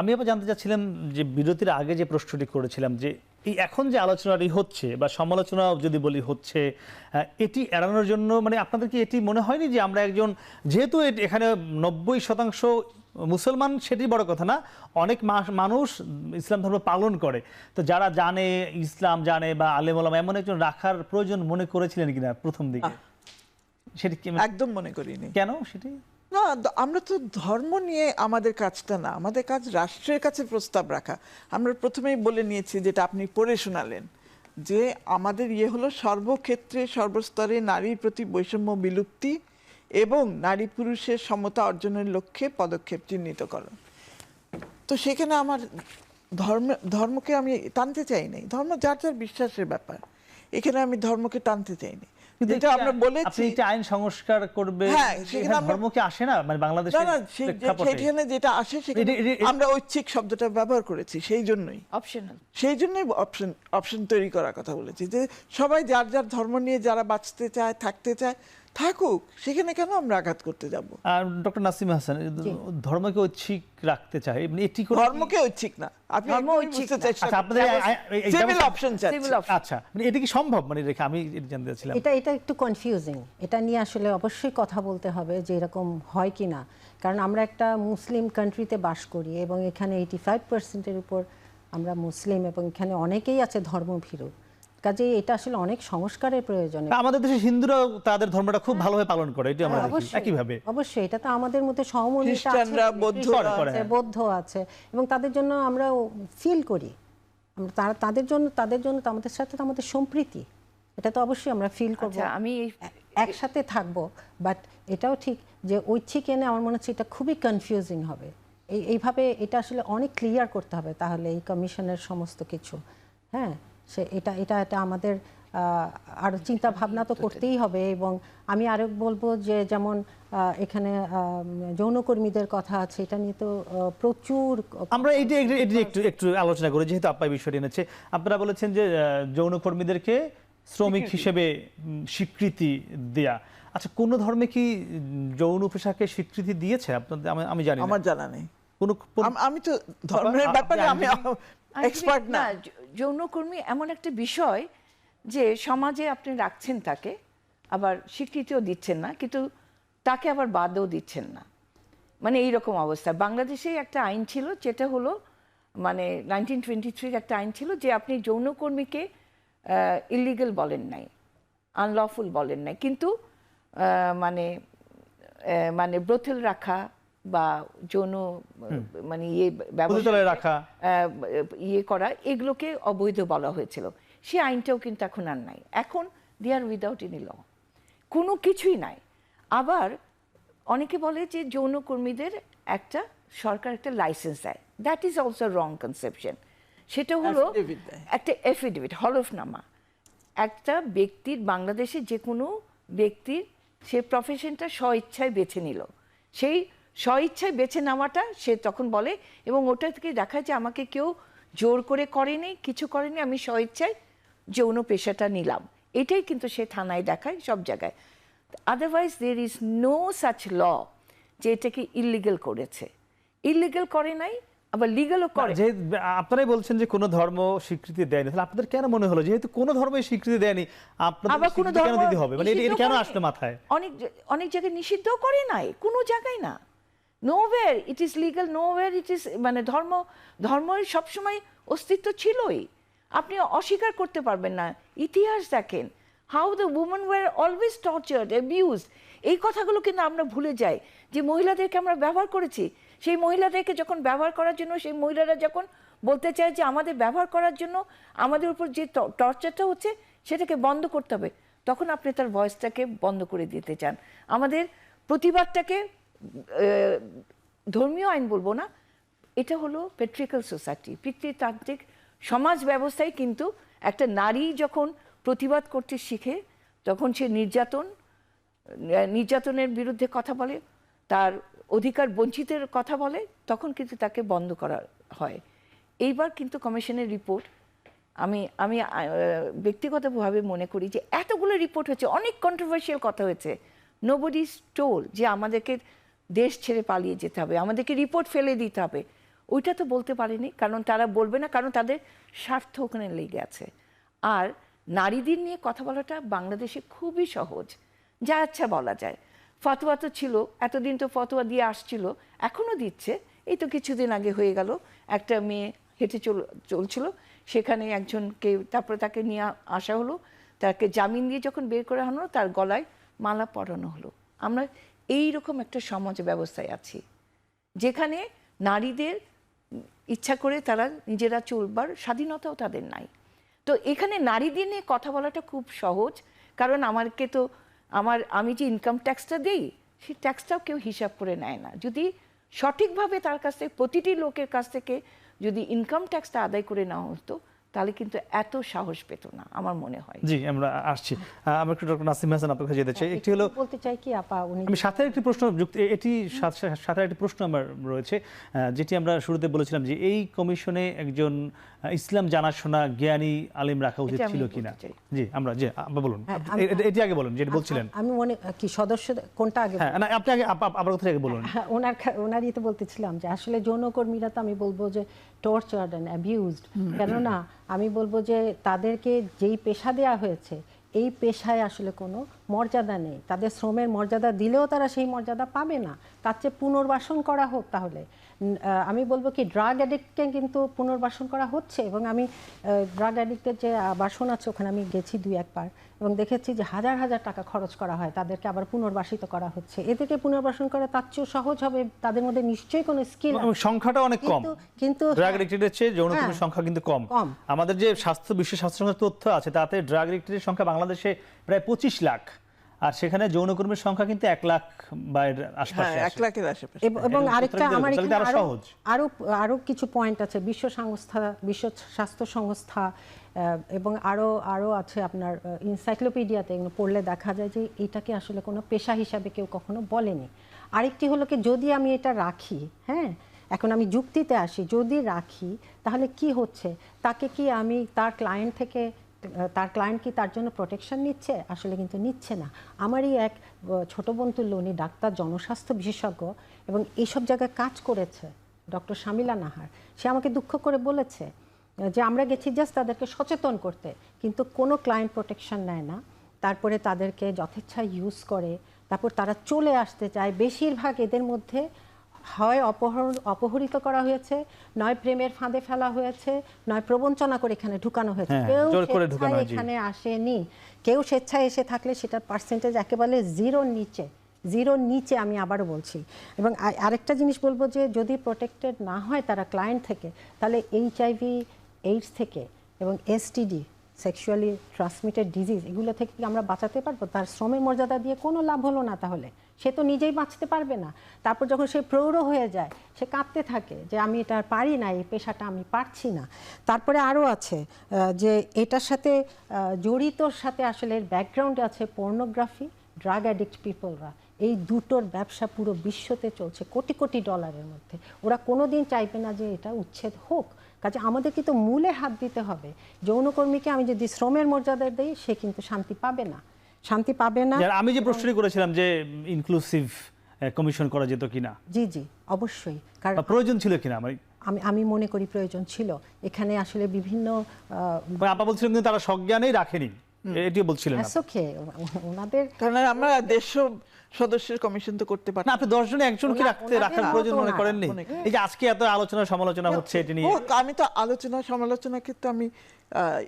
আমি আবার জানতে চাচ্ছিলাম যে বিরতির আগে যে প্রশ্নটি করেছিলাম যে এই এখন যে আলোচনাটি হচ্ছে বা সমালোচনা যদি বলি হচ্ছে এটি এড়ানোর জন্য মানে আপনাদের কি এটি মনে হয়নি যে আমরা একজন যেহেতু এখানে নব্বই শতাংশ মুসলমান সেটি বড় কথা না অনেক মানুষ ইসলাম ধর্ম পালন করে। তো যারা জানে ইসলাম জানে বা আলেম ওলামা এমন একজন রাখার প্রয়োজন মনে করেছিলেন কিনা প্রথম দিকে? সেটি একদম মনে করিনি। কেন সেটি? আমরা তো ধর্ম নিয়ে আমাদের কাজটা না, আমাদের কাজ রাষ্ট্রের কাছে প্রস্তাব রাখা। আমরা প্রথমেই বলে নিয়েছি যেটা আপনি পড়ে শোনালেন, যে আমাদের ইয়ে হলো সর্বক্ষেত্রে, সর্বস্তরে নারীর প্রতি বৈষম্য বিলুপ্তি এবং নারী পুরুষের সমতা অর্জনের লক্ষ্যে পদক্ষেপ চিহ্নিত চিহ্নিতকরণ তো সেখানে আমার ধর্ম, ধর্মকে আমি টানতে চাই নাই। ধর্ম যার যার বিশ্বাসের ব্যাপার। এখানে আমি ধর্মকে টানতে চাইনি কিন্তু এটা আমরা আপনি বলেছি। একটি আইন সংস্কার করবে? হ্যাঁ, সেখানে ধর্ম কি আসে না? মানে না না? সেখানে যেটা আসে সেখানে আমরা ঐচ্ছিক শব্দটা ব্যবহার করেছি সেই জন্যই। অপশনাল সেই জন্যই অপশন অপশন তৈরি করার কথা বলেছি যে সবাই যার যার ধর্ম নিয়ে যারা বাঁচতে চায় থাকতে চায় থাকুক সেখানে কেন আমরা আঘাত করতে যাব? আর ডক্টর নাসিম হাসান ধর্মকে ঐচ্ছিক রাখতে চাই এমনি এটি করে কি- ধর্মকে ঐচ্ছিক না। আপনি ধর্ম ঐচ্ছিক আচ্ছা, আপনাদের সিভিল অপশন আচ্ছা মানে এটা কি সম্ভব? মানে রেখে আমি এটা জানতে চাচ্ছিলাম। এটা এটা একটু কনফিউজিং এটা নিয়ে আসলে অবশ্যই কথা বলতে হবে যে এরকম হয় কি না। কারণ আমরা একটা মুসলিম কান্ট্রিতে বাস করি এবং এখানে এইটি ফাইভ পার্সেন্টের উপর আমরা মুসলিম এবং এখানে অনেকেই আছে ধর্মভীরু। কাজেই এটা আসলে অনেক সংস্কারের প্রয়োজন। আমাদের দেশে হিন্দুরাও তাদের ধর্মটা খুব ভালোভাবে পালন করে এটি আমরা দেখি অবশ্যই। একইভাবে। অবশ্যই এটা তো আমাদের মধ্যে সহমর্মিতা আছে খ্রিস্টানরা, বৌদ্ধরা আছে, বৌদ্ধ আছে এবং তাদের জন্য আমরা ফিল করি। আমরা তারা তাদের জন্য তাদের জন্য আমাদের সাথে তো আমাদের সম্প্রীতি এটা তো অবশ্যই আমরা ফিল করব। আচ্ছা আমি একসাথে থাকব বাট এটাও ঠিক যে ঐচ্ছিক এনে আমার মনে হচ্ছে এটা খুবই কনফিউজিং হবে। এই এইভাবে এটা আসলে অনেক ক্লিয়ার করতে হবে তাহলে এই কমিশনের সমস্ত কিছু হ্যাঁ? সে এটা এটা এটা আমাদের আহ, আরও চিন্তা ভাবনা তো করতেই হবে এবং আমি আরও বলব যে যেমন এখানে যৌনকর্মীদের কথা আছে এটা নিয়ে তো প্রচুর আমরা এটি এটি- এটি একটু একটু আলোচনা করি যেহেতু আপ্পাই বিষয়টি এনেছে আপনারা বলেছেন যে যৌনকর্মীদেরকে শ্রমিক হিসেবে স্বীকৃতি দেয়া। আচ্ছা কোন ধর্মে কি যৌন পেশাকে স্বীকৃতি দিয়েছে? আপনাদের আমি জানি আমার জানা নেই। কোন আমি তো ধর্মের ব্যাপারে আমি এক্সপার্ট না। যৌনকর্মী এমন একটা বিষয় যে সমাজে আপনি রাখছেন তাকে আবার স্বীকৃতিও দিচ্ছেন না কিন্তু তাকে আবার বাদও দিচ্ছেন না। মানে এই রকম অবস্থা। বাংলাদেশে একটা আইন ছিল যেটা হলো মানে নাইনটিন টোয়েন্টি থ্রির একটা আইন ছিল যে আপনি যৌনকর্মীকে ইলিগেল বলেন নাই আনলফুল বলেন নাই। কিন্তু আহ, মানে মানে ব্রথেল রাখা বা যৌন মানে ইয়ে রাখা। ইয়ে করা এগুলোকে অবৈধ বলা হয়েছিল। সেই আইনটাও কিন্তু এখন আর নাই। এখন দে আর উইদাউট এনি ল কোনো কিছুই নাই। আবার অনেকে বলে যে যৌনকর্মীদের একটা সরকার একটা লাইসেন্স দেয়। That is also wrong conception সেটা হলো একটা এফিডেভিট হলফনামা। একটা ব্যক্তির বাংলাদেশে যে কোনো ব্যক্তির সে প্রফেশনটা স্বইচ্ছায় বেছে নিল। সেই স্বইচ্ছায় বেছে নেওয়াটা সে তখন বলে এবং ওটা থেকে দেখা যায় আমাকে কেউ জোর করে করেনি কিছু করেনি আমি স্বইচ্ছায় যৌন পেশাটা নিলাম। এটাই কিন্তু সে থানায় দেখায় সব জায়গায়। Otherwise there is no such law যে এটাকে ইলিগেল করেছে। ইলিগেল করে নাই আবার লিগালও করে। যে আপনারাই বলছেন যে কোন ধর্ম স্বীকৃতি দেয়নি তাহলে আপনাদের কেন মনে হলো? যেহেতু কোন ধর্মই স্বীকৃতি দেয়নি আপনাদের কোনো ধর্ম দিতে হবে? মানে এটা- কেন। আসলো মাথায়? অনেক অনেক জায়গায় নিষিদ্ধ করে নাই কোনো জায়গায় না। Nowhere it is legal nowhere it is মানে ধর্ম ধর্মের সবসময় অস্তিত্ব ছিলই। আপনি অস্বীকার করতে পারবেন না। ইতিহাস দেখেন how the women were always tortured abuse এই কথাগুলো কিন্তু আমরা ভুলে যাই, যে মহিলাদেরকে আমরা ব্যবহার করেছি। সেই মহিলাদেরকে যখন ব্যবহার করার জন্য, সেই মহিলারা যখন বলতে চায় যে আমাদের ব্যবহার করার জন্য আমাদের উপর যে টর্চারটা হচ্ছে, সেটাকে বন্ধ করতে হবে, তখন আপনি তার ভয়েসটাকে বন্ধ করে দিতে চান। আমাদের প্রতিবাদটাকে ধর্মীয় আইন বলব না, এটা হলো পেট্রিক্যাল সোসাইটি পিতৃতান্ত্রিক সমাজ ব্যবস্থায় কিন্তু একটা নারী যখন প্রতিবাদ করতে শিখে, তখন সে নির্যাতন নির্যাতনের বিরুদ্ধে কথা বলে, তার অধিকার বঞ্চিতের কথা বলে, তখন কিন্তু তাকে বন্ধ করা হয়। এইবার কিন্তু কমিশনের রিপোর্ট, আমি আমি ব্যক্তিগতভাবে মনে করি যে এতগুলো রিপোর্ট হয়েছে, অনেক কন্ট্রোভার্সিয়াল কথা হয়েছে। নোবডি স্টোল যে আমাদেরকে দেশ ছেড়ে পালিয়ে যেতে হবে, আমাদেরকে রিপোর্ট ফেলে দিতে হবে। ওইটা তো বলতে পারেনি, কারণ তারা বলবে না, কারণ তাদের স্বার্থ ওখানে লেগে আছে। আর নারীদের নিয়ে কথা বলাটা বাংলাদেশে খুবই সহজ, যা আচ্ছা বলা যায়। ফতোয়া তো ছিল, এতদিন তো ফতোয়া দিয়ে আসছিল, এখনও দিচ্ছে। এই তো কিছুদিন আগে হয়ে গেল, একটা মেয়ে হেঁটে চল চলছিল, সেখানে একজনকে, তারপরে তাকে নিয়ে আসা হলো, তাকে জামিন দিয়ে যখন বের করা হলো, তার গলায় মালা পরানো হলো। আমরা এই রকম একটা সমাজ ব্যবস্থায় আছি, যেখানে নারীদের ইচ্ছা করে তারা নিজেরা চলবার স্বাধীনতাও তাদের নাই। তো এখানে নারীদের নিয়ে কথা বলাটা খুব সহজ, কারণ আমারকে তো, আমার, আমি যে ইনকাম ট্যাক্সটা দেই, সেই ট্যাক্সটাও কেউ হিসাব করে নেয় না। যদি সঠিকভাবে তার কাছ থেকে, প্রতিটি লোকের কাছ থেকে যদি ইনকাম ট্যাক্সটা আদায় করে নেওয়া হতো তাহলে কিন্তু এত সাহস পেত না আমার মনে হয়। জি আমরা আসছি। আমরা একটু ডক্টর নাসিম হাসান আপনার কাছে যেতে চাই। একটি হলো বলতে চাই কি আপা উনি আমি সাথে একটি প্রশ্ন যুক্ত এটি সাথে- একটি প্রশ্ন আমার রয়েছে যেটি আমরা শুরুতে বলেছিলাম যে এই কমিশনে একজন ইসলাম জানাশোনা জ্ঞানী আলিম রাখা উচিত ছিল কিনা। জি আমরা জি আবার বলুন। হ্যাঁ, আপনি- এটি আগে বলুন যেটি বলছিলেন। আমি মনে কি সদস্য কোনটা আগে হ্যাঁ না আপনি আগে আপ- আপ- আপনার কথা আগে বলুন? হ্যাঁ, ওনার খা- ওনার ইয়েতে বলতেছিলাম যে আসলে যৌনকর্মীরা তো আমি বলব যে টর্চার্ড অ্যান্ড অ্যাবিউজড কেননা আমি বলব যে তাদেরকে যেই পেশা দেয়া হয়েছে এই পেশায় আসলে কোনো মর্যাদা নেই। তাদের শ্রমের মর্যাদা দিলেও তারা সেই মর্যাদা পাবে না। তার চেয়ে পুনর্বাসন করা হোক তাহলে। আমি বলব কি ড্রাগ অ্যাডিক্টকে কিন্তু পুনর্বাসন করা হচ্ছে এবং আমি ড্রাগ অ্যাডিক্টের যে বাসন আছে ওখানে আমি গেছি দুই একবার এবং দেখেছি যে হাজার হাজার টাকা খরচ করা হয় তাদেরকে আবার পুনর্বাসিত করা হচ্ছে। এদেরকে পুনর্বাসন করা তার চেয়েও সহজ হবে তাদের মধ্যে নিশ্চয়ই কোনো স্কিল সংখ্যাটা অনেক কম। কিন্তু ড্রাগ এডিক্টেডের চেয়ে যৌনকর্মীর হ্যাঁ। সংখ্যা কিন্তু কম। আমাদের যে স্বাস্থ্য বিশ্ব স্বাস্থ্য সংস্থার তথ্য আছে তাতে ড্রাগ এডিক্টেডের সংখ্যা বাংলাদেশে প্রায় পঁচিশ লাখ। আর সেখানে যৌনকর্মীর সংখ্যা কিন্তু এক লাখ বা এর হ্যাঁ আশপাশে এক লাখের আশেপাশে। এবং আরেকটা আমার এখানে আরও আরও আরও কিছু পয়েন্ট আছে বিশ্ব সংস্থা বিশ্ব স্বাস্থ্য সংস্থা এবং আরও আরও আছে আপনার ইনসাইক্লোপিডিয়াতে এগুলো পড়লে দেখা যায় যে এটাকে আসলে কোনো পেশা হিসাবে কেউ কখনো বলেনি। আরেকটি হলো কি যদি আমি এটা রাখি হ্যাঁ এখন আমি যুক্তিতে আসি যদি রাখি তাহলে কি হচ্ছে? তাকে কি আমি তার ক্লায়েন্ট থেকে তার ক্লায়েন্ট কি তার জন্য প্রোটেকশন নিচ্ছে? আসলে কিন্তু নিচ্ছে না। আমারই এক ছোট বোন তুল্য, উনি ডাক্তার, জনস্বাস্থ্য বিশেষজ্ঞ এবং এইসব জায়গায় কাজ করেছে ডক্টর শামিলা নাহার। সে আমাকে দুঃখ করে বলেছে যে আমরা গেছি জাস্ট তাদেরকে সচেতন করতে, কিন্তু কোনো ক্লায়েন্ট প্রোটেকশন নেয় না। তারপরে তাদেরকে যথেচ্ছা ইউজ করে, তারপর তারা চলে আসতে চায়। বেশিরভাগ এদের মধ্যে হয় অপহরণ অপহরিত করা হয়েছে নয় প্রেমের ফাঁদে ফেলা হয়েছে নয় প্রবঞ্চনা করে এখানে ঢুকানো হয়েছে। হ্যাঁ, কেউ। এখানে আসেনি। কেউ স্বেচ্ছায় এসে থাকলে সেটার পার্সেন্টেজ একেবারে জিরোর নিচে জিরোর নিচে আমি আবারও বলছি। এবং আরেকটা জিনিস বলব যে যদি প্রোটেক্টেড না হয় তারা ক্লায়েন্ট থেকে তাহলে এইচআইভি এইডস থেকে এবং এসটিডি সেক্সুয়ালি ট্রান্সমিটেড ডিজিজ এগুলো থেকে কি আমরা বাঁচাতে পারব? তার শ্রমের মর্যাদা দিয়ে কোনো লাভ হলো না তাহলে। সে তো নিজেই বাঁচতে পারবে না। তারপর যখন সে প্রৌঢ় হয়ে যায়, সে কাঁদতে থাকে যে আমি এটা পারি না, এই পেশাটা আমি পারছি না। তারপরে আরও আছে যে এটার সাথে জড়িতর সাথে আসলে এর ব্যাকগ্রাউন্ডে আছে পর্নোগ্রাফি ড্রাগ অ্যাডিক্ট পিপলরা এই দুটোর ব্যবসা পুরো বিশ্বতে চলছে কোটি কোটি ডলারের মধ্যে। ওরা কোনোদিন চাইবে না যে এটা উচ্ছেদ হোক। কাজে আমাদের কিন্তু মূলে হাত দিতে হবে। যৌনকর্মীকে আমি যদি শ্রমের মর্যাদা দিই সে কিন্তু শান্তি পাবে না। শান্তি পাবে না আমি যে প্রশ্নটি করেছিলাম যে ইনক্লুসিভ কমিশন করা যেত কিনা। জি জি অবশ্যই। কারণ প্রয়োজন ছিল কিনা? আমি আমি আমি মনে করি প্রয়োজন ছিল। এখানে আসলে বিভিন্ন মানে আপা বলছিলেন কিন্তু তারা সজ্ঞানেই রাখেনি। এটিও বলছিলেন ওকে ওনাদের কারণ আমরা দেড়শো সদস্যের কমিশন তো করতে পারি। না আপনি দশ জনে একজনকে রাখতে রাখার প্রয়োজন মনে না, করেননি? করি। এই যে আজকে এত আলোচনা সমালোচনা হচ্ছে এটি নিয়ে। আমি তো আলোচনা সমালোচনা ক্ষেত্রে আমি আহ,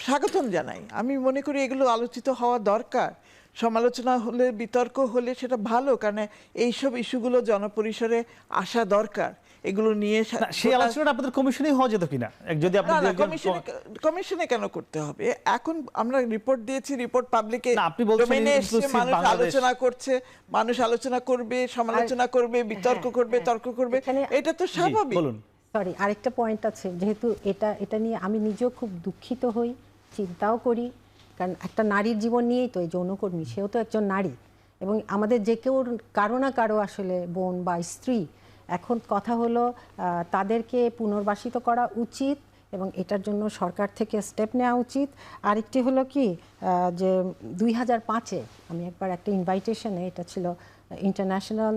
স্বাগতম জানাই। আমি মনে করি এগুলো আলোচিত হওয়া দরকার। সমালোচনা হলে বিতর্ক হলে সেটা ভালো কারণ এইসব ইস্যুগুলো জনপরিসরে আসা দরকার। এগুলো নিয়ে সেই আলোচনাটা আপনাদের কমিশনেই হওয়া যেত কিনা? যদি কমিশনে কমিশনে কেন করতে হবে? এখন আমরা রিপোর্ট দিয়েছি রিপোর্ট পাবলিকে আপনি মানুষ আলোচনা করছে মানুষ আলোচনা করবে সমালোচনা করবে বিতর্ক হ্যাঁ, করবে হ্যাঁ। তর্ক করবে এটা তো স্বাভাবিক। বলুন। সরি আরেকটা পয়েন্ট আছে যেহেতু এটা এটা নিয়ে আমি নিজেও খুব দুঃখিত হই চিন্তাও করি কারণ একটা নারীর জীবন নিয়েই তো এই যৌনকর্মী, সেও তো একজন নারী। এবং আমাদের যে কেউ কারও না কারও আসলে বোন বা স্ত্রী, এখন কথা হলো তাদেরকে পুনর্বাসিত করা উচিত। এবং এটার জন্য সরকার থেকে স্টেপ নেওয়া উচিত। আরেকটি হলো কি যে দুই হাজার পাঁচে আমি একবার একটা ইনভাইটেশনে এটা ছিল international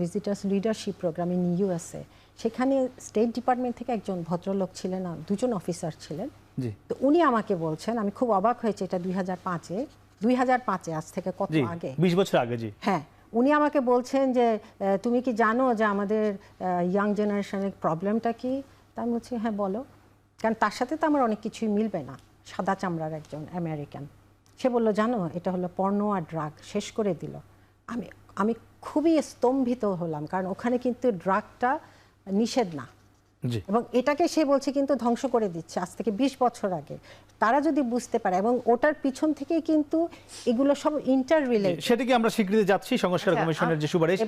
visitors leadership programme in USA সেখানে স্টেট ডিপার্টমেন্ট থেকে একজন ভদ্রলোক ছিলেন দুজন অফিসার ছিলেন। তো উনি আমাকে বলছেন আমি খুব অবাক হয়েছে এটা দুই হাজার পাঁচে। দুই হাজার পাঁচে আজ থেকে কত আগে? বিশ বছর আগে জি। হ্যাঁ উনি আমাকে বলছেন যে তুমি কি জানো যে আমাদের ইয়াং জেনারেশনের প্রবলেমটা কি? তা আমি বলছি হ্যাঁ বলো। কারণ তার সাথে তো আমার অনেক কিছুই মিলবে না। সাদা চামড়ার একজন আমেরিকান। সে বলল জানো এটা হলো পর্ণ আর ড্রাগ শেষ করে দিল। আমি আমি খুবই স্তম্ভিত হলাম কারণ ওখানে কিন্তু ড্রাগটা নিষেধ না। এবং এটাকে সে বলছে কিন্তু ধ্বংস করে দিচ্ছে আজ থেকে বিশ বছর আগে। তারা যদি বুঝতে পারে এবং ওটার পিছন থেকেই কিন্তু এগুলো সব ইন্টার রিলেটেড সেটাকে আমরা স্বীকৃতি যাচ্ছি সংস্কার আচ্ছা, কমিশনের যে সুপারিশ?